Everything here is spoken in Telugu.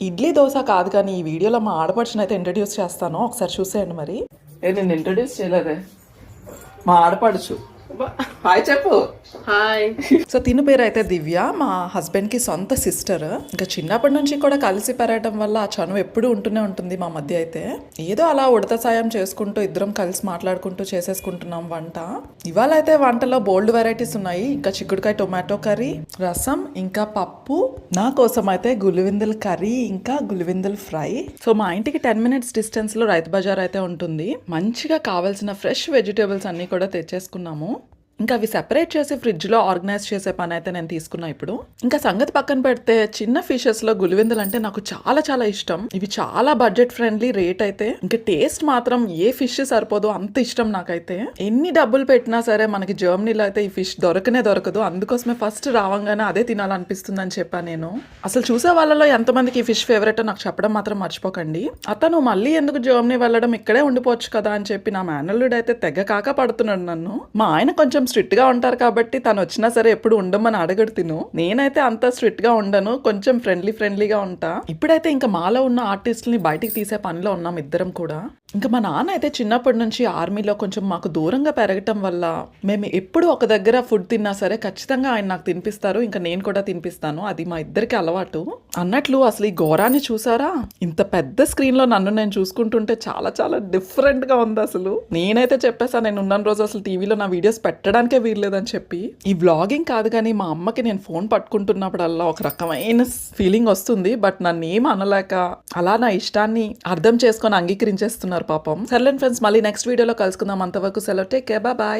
ఇడ్లీ దోశ కాదు కానీ ఈ వీడియోలో మా ఆడపడుచుని అయితే ఇంట్రడ్యూస్ చేస్తాను. ఒకసారి చూసేయండి మరి. ఏ నేను ఇంట్రడ్యూస్ చేయలేదే. మా ఆడపడుచు. హాయ్ చెప్పు. హాయ్. సో తిను పేరు అయితే దివ్య మా హస్బెండ్కి సొంత సిస్టర్. ఇంకా చిన్నప్పటి నుంచి కూడా కలిసి పెరగడం వల్ల ఆ చనువు ఎప్పుడూ ఉంటూనే ఉంటుంది మా మధ్య అయితే. ఏదో అలా ఉడత సాయం చేసుకుంటూ ఇద్దరం కలిసి మాట్లాడుకుంటూ చేసేసుకుంటున్నాం వంట. ఇవాళ అయితే వంటలో బోల్డ్ వెరైటీస్ ఉన్నాయి. ఇంకా చిక్కుడుకాయ టొమాటో కర్రీ రసం ఇంకా పప్పు. నా కోసం అయితే గులివిందుల కర్రీ ఇంకా గులివిందుల ఫ్రై. సో మా ఇంటికి టెన్ మినిట్స్ డిస్టెన్స్లో రైతు బజార్ అయితే ఉంటుంది. మంచిగా కావాల్సిన ఫ్రెష్ వెజిటేబుల్స్ అన్ని కూడా తెచ్చేసుకున్నాము. ఇంకా అవి సెపరేట్ చేసి ఫ్రిడ్జ్లో ఆర్గనైజ్ చేసే పని అయితే నేను తీసుకున్నా ఇప్పుడు. ఇంకా సంగతి పక్కన పెడితే చిన్న ఫిషెస్లో గులివిందులు అంటే నాకు చాలా చాలా ఇష్టం. ఇవి చాలా బడ్జెట్ ఫ్రెండ్లీ రేట్ అయితే. ఇంకా టేస్ట్ మాత్రం ఏ ఫిష్ సరిపోదు అంత ఇష్టం నాకైతే. ఎన్ని డబ్బులు పెట్టినా సరే మనకి జర్మనీలో అయితే ఈ ఫిష్ దొరకనే దొరకదు. అందుకోసమే ఫస్ట్ రావంగానే అదే తినాలనిపిస్తుంది అని చెప్పాను నేను. అసలు చూసే వాళ్ళలో ఎంతమందికి ఈ ఫిష్ ఫేవరెట్ నాకు చెప్పడం మాత్రం మర్చిపోకండి. అతను మళ్ళీ ఎందుకు జర్మనీ వెళ్ళడం ఇక్కడే ఉండిపోవచ్చు కదా అని చెప్పి నా మేనల్లుడు అయితే తెగ కాక పడుతున్నాడు నన్ను. మా ఆయన కొంచెం స్ట్రిక్ట్గా ఉంటారు కాబట్టి తను వచ్చినా సరే ఎప్పుడు ఉండమని అడగడు తిను. నేనైతే అంత స్ట్రిక్ట్గా ఉండను. కొంచెం ఫ్రెండ్లీ ఫ్రెండ్లీగా ఉంటా. ఇప్పుడైతే ఇంకా మాలో ఉన్న ఆర్టిస్ట్ని బయటికి తీసే పనిలో ఉన్నాం ఇద్దరం కూడా. ఇంకా మా నాన్న అయితే చిన్నప్పటి నుంచి ఆర్మీలో కొంచెం మాకు దూరంగా పెరగటం వల్ల మేము ఎప్పుడు ఒక దగ్గర ఫుడ్ తిన్నా సరే ఖచ్చితంగా ఆయన నాకు తినిపిస్తారు. ఇంకా నేను కూడా తినిపిస్తాను. అది మా ఇద్దరికి అలవాటు. అన్నట్లు అసలు ఈ ఘోరాన్ని చూసారా? ఇంత పెద్ద స్క్రీన్లో నన్ను నేను చూసుకుంటుంటే చాలా చాలా డిఫరెంట్గా ఉంది అసలు. నేనైతే చెప్పేసా నేను ఉన్న రోజు అసలు టీవీలో నా వీడియోస్ పెట్టడం పెట్టడానికే వీల్లేదని చెప్పి ఈ వ్లాగింగ్ కాదు కానీ మా అమ్మకి నేను ఫోన్ పట్టుకుంటున్నప్పుడల్లా ఒక రకమైన ఫీలింగ్ వస్తుంది. బట్ నన్ను ఏం అనలేక అలా నా ఇష్టాన్ని అర్థం చేసుకొని అంగీకరించేస్తున్నారు పాపం. సర్లెన్ ఫ్రెండ్స్ మళ్ళీ నెక్స్ట్ వీడియోలో కలుసుకుందాం. అంతవరకు సెలవు. Take bye.